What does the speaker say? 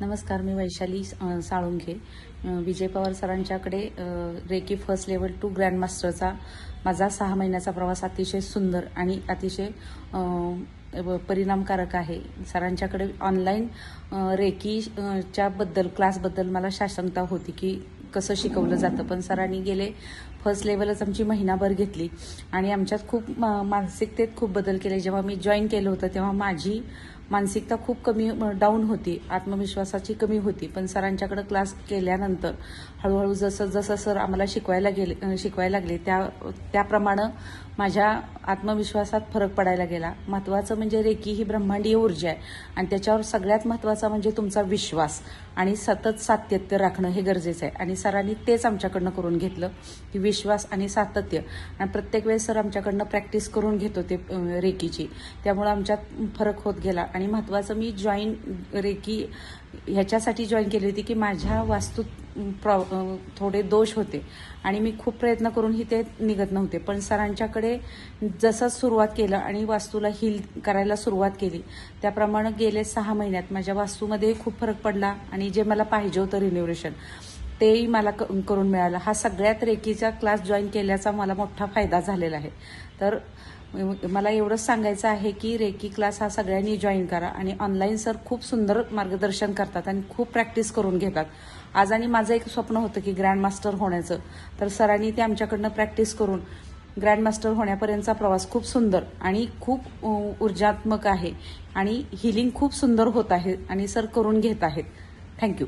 नमस्कार मी वैशाली साळुंखे. विजय पवार सरांच्याकडे रेकी फर्स्ट लेवल टू ग्रँडमास्टरचा माझा सहा महिन्याचा प्रवास अतिशय सुंदर आणि अतिशय परिणामकारक आहे. सरांच्याकडे ऑनलाईन अ, बद्दल क्लासबद्दल मला शासनता होती की कसं शिकवलं जातं. पण सरांनी गेले फर्स्ट लेवलच आमची महिनाभर घेतली आणि आमच्यात खूप मा- मानसिकतेत खूप बदल केले. जेव्हा मी जॉईन केलं होतं तेव्हा माझी मानसिकता खूप कमी डाऊन होती आत्मविश्वासाची कमी होती. पण सरांच्याकडे क्लास केल्यानंतर हळूहळू जसं जसं सर आम्हाला शिकवायला गेले शिकवायला लागले त्या त्याप्रमाणे माझ्या आत्मविश्वासात फरक पडायला गेला. महत्त्वाचं म्हणजे रेकी ही ब्रह्मांडीय ऊर्जा आहे. आणि त्याच्यावर सगळ्यात महत्त्वाचा म्हणजे तुमचा विश्वास आणि सतत सातत्य राखणं हे गरजेचं आहे. आणि सरांनी तेच आमच्याकडनं करून घेतलं की विश्वास आणि सातत्य. आणि प्रत्येक वेळेस सर आमच्याकडनं प्रॅक्टिस करून घेत होते रेकीची. त्यामुळे आमच्यात फरक होत गेला. आणि महत्त्वाचं मी जॉईन रेकी ह्याच्यासाठी जॉईन केली होती की माझ्या वास्तूत प्रॉ थोडे दोष होते. आणि मी खूप प्रयत्न करूनही ते निघत नव्हते. पण सरांच्याकडे जसं सुरुवात केलं आणि वास्तूला हील करायला सुरुवात केली त्याप्रमाणे गेले सहा महिन्यात माझ्या वास्तूमध्ये खूप फरक पडला आणि जे मला पाहिजे होतं रिन्युरेशन तेही मला क- करून मिळालं. हा सगळ्यात रेकीचा क्लास जॉईन केल्याचा मला मोठा फायदा झालेला आहे. तर मला एवढंच सांगायचं आहे की रेकी क्लास हा सगळ्यांनी जॉईन करा आणि ऑनलाईन सर खूप सुंदर मार्गदर्शन करतात आणि खूप प्रॅक्टिस करून घेतात. आज आणि माझं एक स्वप्न होतं की ग्रँडमास्टर होण्याचं. तर सरांनी ते आमच्याकडनं प्रॅक्टिस करून ग्रँडमास्टर होण्यापर्यंतचा प्रवास खूप सुंदर आणि खूप ऊर्जात्मक आहे. आणि हिलिंग खूप सुंदर होत आहे आणि सर करून घेत आहेत. थँक्यू